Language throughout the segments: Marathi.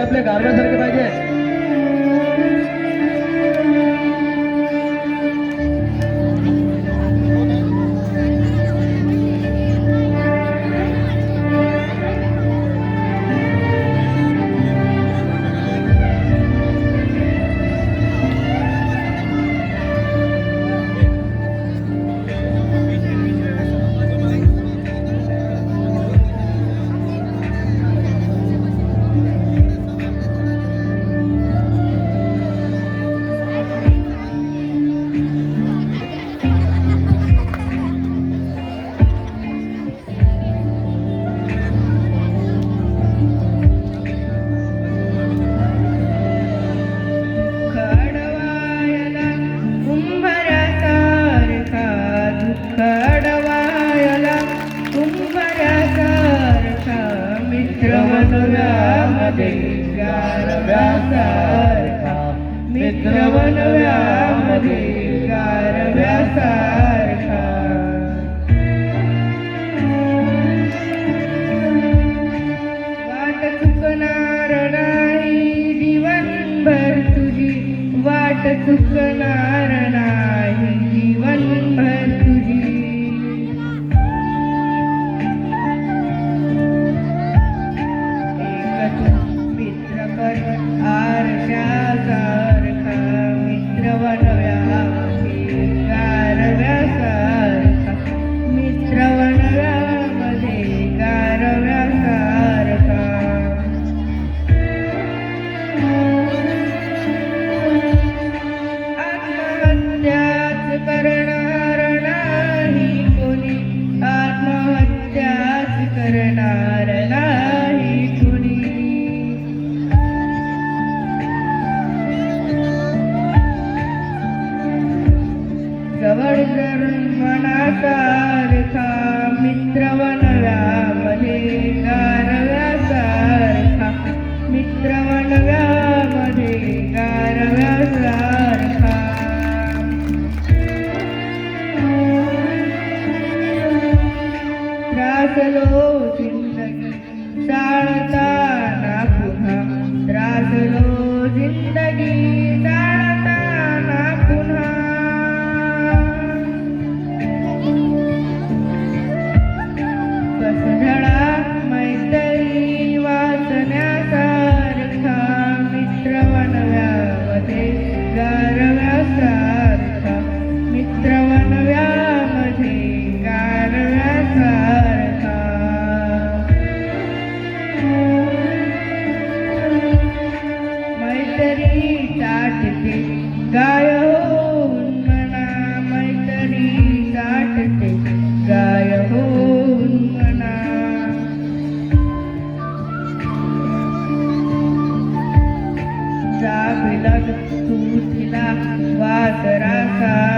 आपल्या गारव्यासारखे पाहिजे. कारव्यासारखा मित्र बनव्यामध्ये कारव्यासार चुकणार नाही. never त्रासलो जिंदगी चाळताना पुन्हा त्रासलो जिंदगी. गाय होऊन म्हणा मैत्री साठते। गाय होऊन म्हणा वासरासा।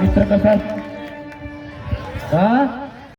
मित्र कसं हा?